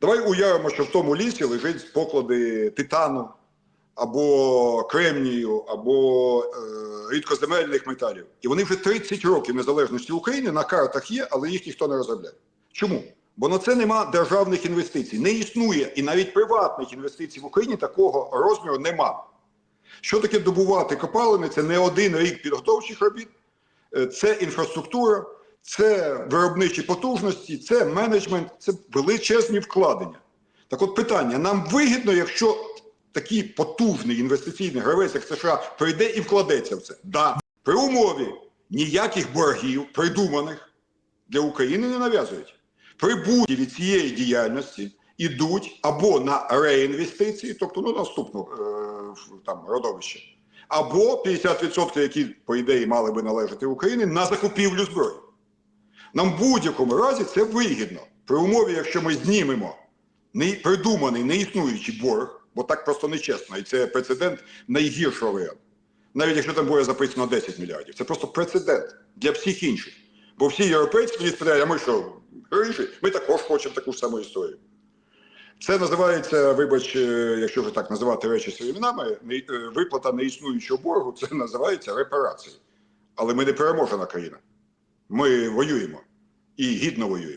Давай уявимо, що в тому лісі лежить поклади титану, або кремнію, або е, рідкоземельних металів. І вони вже 30 років незалежності України на картах є, але їх ніхто не розробляє. Чому? Бо на це нема державних інвестицій. Не існує і навіть приватних інвестицій в Україні такого розміру нема. Що таке добувати копалини? Це не один рік підготовчих робіт, е, це інфраструктура, це виробничі потужності, це менеджмент, це величезні вкладення. Так от питання: нам вигідно, якщо такий потужний інвестиційний гравець, як США, прийде і вкладеться в це. Да. При умові ніяких боргів, придуманих для України не нав'язують. Прибутки від цієї діяльності йдуть або на реінвестиції, тобто ну, наступну е, там, родовище, або 50%, які, по ідеї, мали би належати Україні, на закупівлю зброї. Нам в будь-якому разі це вигідно. При умові, якщо ми знімемо придуманий, неіснуючий борг, бо так просто нечесно, і це прецедент найгіршого варіанту. Навіть якщо там буде записано 10 мільярдів, це просто прецедент для всіх інших. Бо всі європейці тоді спитають, а ми що, грижі? Ми також хочемо таку ж саму історію. Це називається, вибач, е, якщо вже так називати речі своїми іменами, е, виплата неіснуючого боргу, це називається репарація. Але ми не переможена країна. Ми воюємо і гідно воюємо.